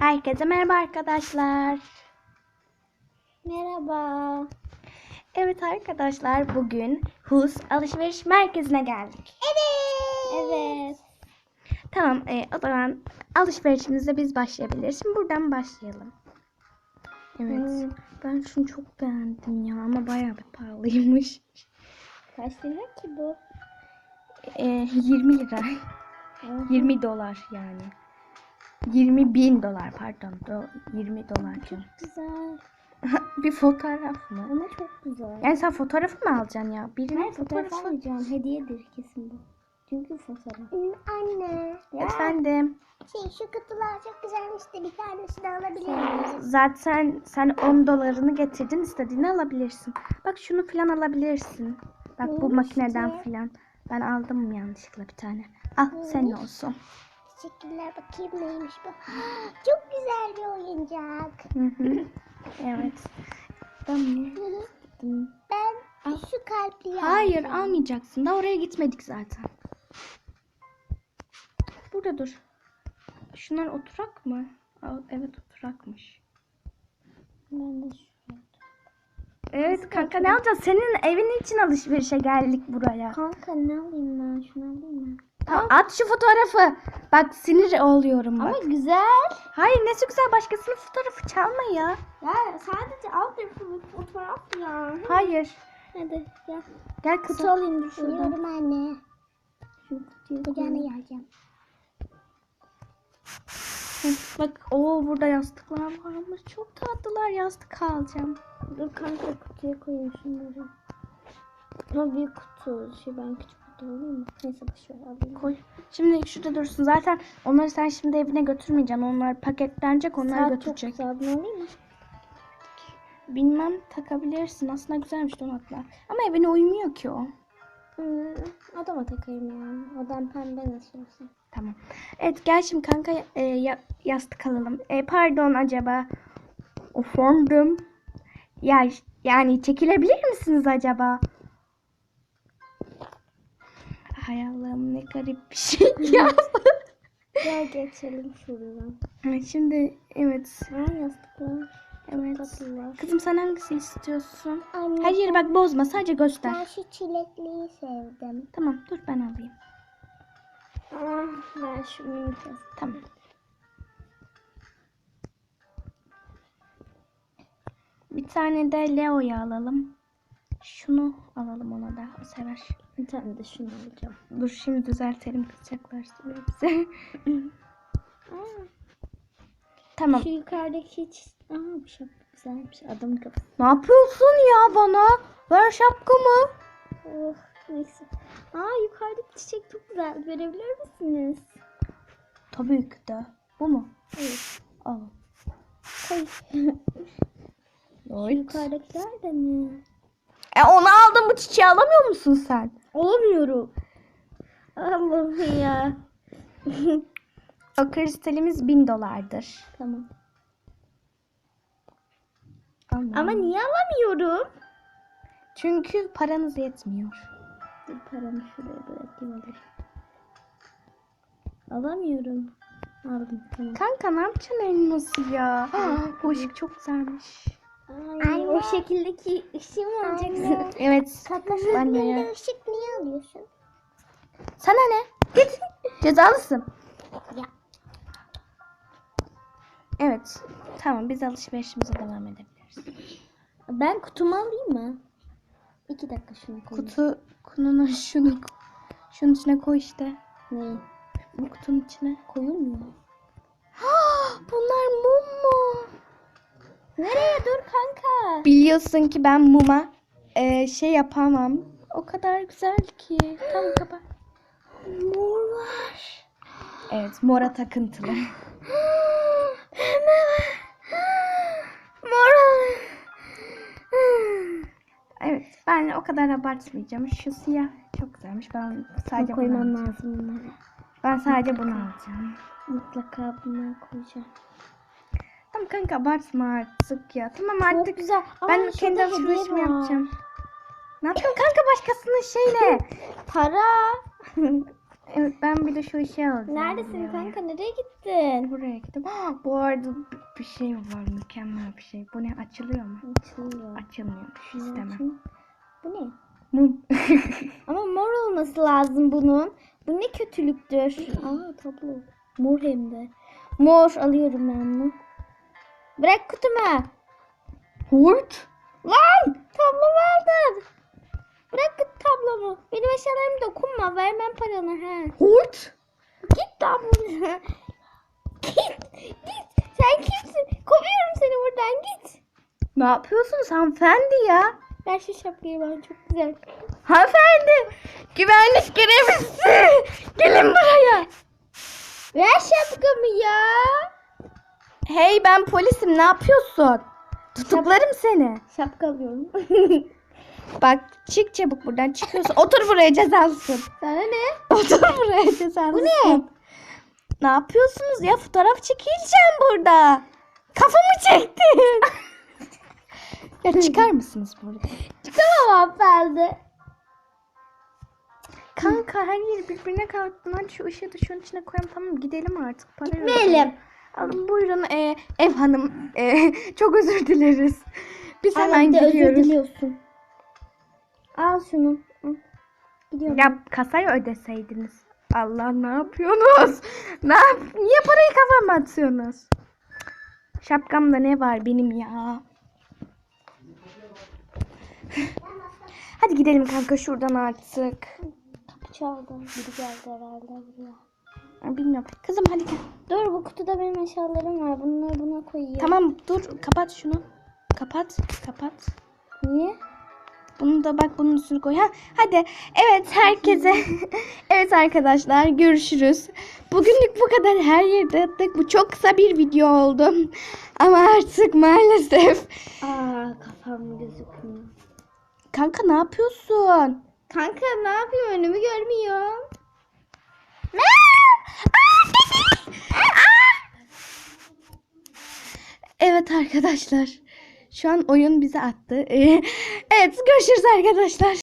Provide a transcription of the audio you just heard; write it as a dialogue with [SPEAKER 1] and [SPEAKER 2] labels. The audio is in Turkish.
[SPEAKER 1] Herkese merhaba arkadaşlar.
[SPEAKER 2] Merhaba.
[SPEAKER 1] Evet arkadaşlar bugün Hus alışveriş merkezine geldik.
[SPEAKER 2] Evet. Evet.
[SPEAKER 1] Tamam e, o zaman alışverişimize biz başlayabiliriz. Şimdi buradan başlayalım. Evet.
[SPEAKER 2] Hmm.
[SPEAKER 1] Ben şunu çok beğendim ya ama bayağı bir pahalıymış.
[SPEAKER 2] Kaç lira ki bu?
[SPEAKER 1] E, 20 lira. 20 dolar yani. 20 bin dolar pardon. Do- 20 dolar canım.
[SPEAKER 2] Güzel.
[SPEAKER 1] bir fotoğraf mı?
[SPEAKER 2] Ama çok güzel.
[SPEAKER 1] Yani sen fotoğrafı mı alacaksın ya? Birinin
[SPEAKER 2] fotoğraf
[SPEAKER 1] fotoğrafı.
[SPEAKER 2] alacağım. Hediyedir kesin bu. Çünkü fotoğraf.
[SPEAKER 3] Anne,
[SPEAKER 1] Efendim.
[SPEAKER 3] şey şu kutular çok güzelmiş de bir tanesini alabilir miyim?
[SPEAKER 1] Zaten sen 10 dolarını getirdin istediğini alabilirsin. Bak şunu filan alabilirsin. Bak bu
[SPEAKER 3] Neymiş
[SPEAKER 1] makineden
[SPEAKER 3] ki?
[SPEAKER 1] filan. Ben aldım yanlışlıkla bir tane. Al senin olsun.
[SPEAKER 3] Teşekkürler bakayım neymiş bu. Çok güzel bir oyuncak.
[SPEAKER 1] Hı hı. evet. Tamam.
[SPEAKER 3] Ben şu kalpli
[SPEAKER 1] Hayır almayacaksın. Daha oraya gitmedik zaten. Burada dur. Şunlar oturak mı? Evet oturakmış.
[SPEAKER 2] Ben de.
[SPEAKER 1] Evet kanka ne alacağız? Senin evin için alışverişe geldik buraya.
[SPEAKER 2] Kanka ne alayım ben? Şunu alayım mı?
[SPEAKER 1] Tamam, at şu fotoğrafı. Bak sinir oluyorum bak.
[SPEAKER 2] Ama güzel.
[SPEAKER 1] Hayır nesi güzel başkasının fotoğrafı çalma ya.
[SPEAKER 2] Ya sadece alt tarafı bir fotoğraf ya.
[SPEAKER 1] Hayır.
[SPEAKER 2] Hadi gel.
[SPEAKER 1] Gel
[SPEAKER 2] Kutu
[SPEAKER 1] kızım.
[SPEAKER 2] alayım dur şuradan.
[SPEAKER 3] Biliyorum anne.
[SPEAKER 2] Şu kutuyu
[SPEAKER 3] Kucağına
[SPEAKER 2] koyayım.
[SPEAKER 3] geleceğim.
[SPEAKER 1] Hı, Bak o burada yastıklar varmış. Çok tatlılar yastık alacağım.
[SPEAKER 2] Dur kanka kutuya koyayım şunları. Ama büyük kutu. Şey ben küçük kutu alayım mı? Neyse boşver alayım.
[SPEAKER 1] Koy. Şimdi şurada dursun. Zaten onları sen şimdi evine götürmeyeceksin. Onlar paketlenecek. Onları
[SPEAKER 2] Saat çok
[SPEAKER 1] götürecek.
[SPEAKER 2] güzel. Bunu alayım mı?
[SPEAKER 1] Bilmem takabilirsin. Aslında güzelmiş donatlar. Ama evine uymuyor ki o.
[SPEAKER 2] Hmm, odama takayım ya. Odam pembe nasıl olsa.
[SPEAKER 1] Tamam. Evet gel şimdi kanka e, ya- yastık alalım. E, pardon acaba. Efendim. Ya yani çekilebilir misiniz acaba? Hay Allah'ım ne garip bir şey ya.
[SPEAKER 2] Gel geçelim şuradan.
[SPEAKER 1] Evet, şimdi evet.
[SPEAKER 2] Ha yastıklar.
[SPEAKER 1] Evet.
[SPEAKER 2] Tatlılar.
[SPEAKER 1] Kızım sen hangisi istiyorsun?
[SPEAKER 3] Anne
[SPEAKER 1] Hayır bak bozma sadece göster.
[SPEAKER 3] ben şu çilekliyi sevdim.
[SPEAKER 1] Tamam dur ben alayım.
[SPEAKER 2] Ah, ben şu minik yastık.
[SPEAKER 1] Tamam. Bir tane de Leo'yu alalım. Şunu alalım ona da. O sever.
[SPEAKER 2] Bir tane de şunu alacağım.
[SPEAKER 1] Dur şimdi düzeltelim kızacaklar sonra bize. tamam.
[SPEAKER 2] Şu yukarıdaki hiç... Aa bu şapka güzelmiş. Adamın kafası.
[SPEAKER 1] Ne yapıyorsun ya bana? Ver şapkamı.
[SPEAKER 2] Oh neyse. Aa yukarıdaki çiçek çok güzel. Verebilir misiniz?
[SPEAKER 1] Tabii ki de. Bu mu?
[SPEAKER 2] Evet.
[SPEAKER 1] Al.
[SPEAKER 2] Koy. Şu yukarıdakiler de ne?
[SPEAKER 1] E onu aldım bu çiçeği alamıyor musun sen?
[SPEAKER 2] Olamıyorum. Allah'ım ya.
[SPEAKER 1] O kristalimiz bin dolardır.
[SPEAKER 2] Tamam.
[SPEAKER 1] Ama,
[SPEAKER 2] Ama niye alamıyorum?
[SPEAKER 1] Çünkü paranız yetmiyor.
[SPEAKER 2] Dur paramı şuraya bırakayım hadi. Alamıyorum. Aldım tamam.
[SPEAKER 1] Kanka ne yapacaksın elması ya? bu ışık çok güzelmiş.
[SPEAKER 2] Ay, o şekildeki ışığı mı alacaksın?
[SPEAKER 1] Evet. Ben de ya.
[SPEAKER 3] ışık niye alıyorsun?
[SPEAKER 1] Sana ne? Git. Cezalısın.
[SPEAKER 3] Ya.
[SPEAKER 1] Evet. Tamam biz alışverişimize devam edebiliriz.
[SPEAKER 2] Ben kutumu alayım mı? İki dakika şunu koyayım.
[SPEAKER 1] Kutu kununu şunu şunun içine koy işte.
[SPEAKER 2] Ne?
[SPEAKER 1] Bu kutunun içine.
[SPEAKER 2] Koyulmuyor.
[SPEAKER 1] Bunlar mum mu?
[SPEAKER 2] Nereye dur kanka?
[SPEAKER 1] Biliyorsun ki ben muma e, şey yapamam. O kadar güzel ki. Tamam kapat.
[SPEAKER 2] Mor var.
[SPEAKER 1] Evet mora takıntılı.
[SPEAKER 2] Mor.
[SPEAKER 1] Evet ben o kadar abartmayacağım. Şu siyah çok güzelmiş. Ben sadece bunu
[SPEAKER 2] koymam
[SPEAKER 1] alacağım.
[SPEAKER 2] lazım bunları.
[SPEAKER 1] Ben sadece bunu alacağım.
[SPEAKER 2] Mutlaka bunları koyacağım.
[SPEAKER 1] Tamam kanka abartma artık ya. Tamam
[SPEAKER 2] Çok
[SPEAKER 1] artık
[SPEAKER 2] güzel. Aa,
[SPEAKER 1] ben kendi alışverişimi yapacağım. Ne yapıyorsun kanka başkasının şeyle?
[SPEAKER 2] Para.
[SPEAKER 1] Evet ben bir de şu işi alacağım.
[SPEAKER 2] Neredesin
[SPEAKER 1] ya.
[SPEAKER 2] kanka? Nereye gittin?
[SPEAKER 1] Buraya gittim. Bu arada bir şey var mükemmel bir şey. Bu ne açılıyor mu?
[SPEAKER 2] Açılıyor.
[SPEAKER 1] Açılmıyormuş istemem.
[SPEAKER 2] Bu ne?
[SPEAKER 1] Mum.
[SPEAKER 2] Ama mor olması lazım bunun. Bu ne kötülüktür. Aa tablo. Mor hem de. Mor alıyorum ben bunu. Bırak kutuma.
[SPEAKER 1] Hurt.
[SPEAKER 2] Lan tablomu aldın. Bırak tablomu. Benim eşyalarımı dokunma. Vermem paranı. He.
[SPEAKER 1] Hurt.
[SPEAKER 2] Git tablonu. git. Git. Sen kimsin? Kovuyorum seni buradan. Git.
[SPEAKER 1] Ne yapıyorsunuz hanımefendi ya?
[SPEAKER 2] Ver şu şapkayı bana çok güzel.
[SPEAKER 1] Hanımefendi. Güvenlik görevlisi. Gelin buraya.
[SPEAKER 2] Ver şapkamı ya.
[SPEAKER 1] Hey ben polisim ne yapıyorsun? Tutuklarım seni.
[SPEAKER 2] Şapka alıyorum.
[SPEAKER 1] Bak çık çabuk buradan çıkıyorsun. Otur buraya cezalısın.
[SPEAKER 2] Sana ne?
[SPEAKER 1] Otur buraya cezalısın.
[SPEAKER 2] Bu ne?
[SPEAKER 1] Ne yapıyorsunuz ya? Fotoğraf çekileceğim burada. Kafamı çektin. ya çıkar mısınız burada?
[SPEAKER 2] Çıkamam hanımefendi.
[SPEAKER 1] Kanka her yeri birbirine kattın. Hadi şu ışığı da şunun içine koyalım. Tamam gidelim artık. Para yok. Alın buyurun e, ev hanım. E, çok özür dileriz. Biz hemen
[SPEAKER 2] Hemen de özür
[SPEAKER 1] gidiyoruz.
[SPEAKER 2] diliyorsun. Al şunu. Gidiyorum.
[SPEAKER 1] Ya kasaya ödeseydiniz. Allah ne yapıyorsunuz? Ne yap Niye parayı kafama atıyorsunuz? Şapkamda ne var benim ya? Hadi gidelim kanka şuradan artık.
[SPEAKER 2] Kapı çaldı. Biri geldi herhalde buraya.
[SPEAKER 1] Bilmiyorum. Kızım hadi gel.
[SPEAKER 2] Dur bu kutuda benim eşyalarım var. Bunları buna koyayım.
[SPEAKER 1] Tamam dur kapat şunu. Kapat kapat.
[SPEAKER 2] Niye?
[SPEAKER 1] Bunu da bak bunun üstüne koy. Ha, hadi. Evet herkese. evet arkadaşlar görüşürüz. Bugünlük bu kadar her yerde attık. Bu çok kısa bir video oldu. Ama artık maalesef.
[SPEAKER 2] Aa kafam gözükmüyor.
[SPEAKER 1] Kanka ne yapıyorsun?
[SPEAKER 2] Kanka ne yapayım önümü görmüyorum.
[SPEAKER 1] Evet arkadaşlar. Şu an oyun bize attı. Evet görüşürüz arkadaşlar.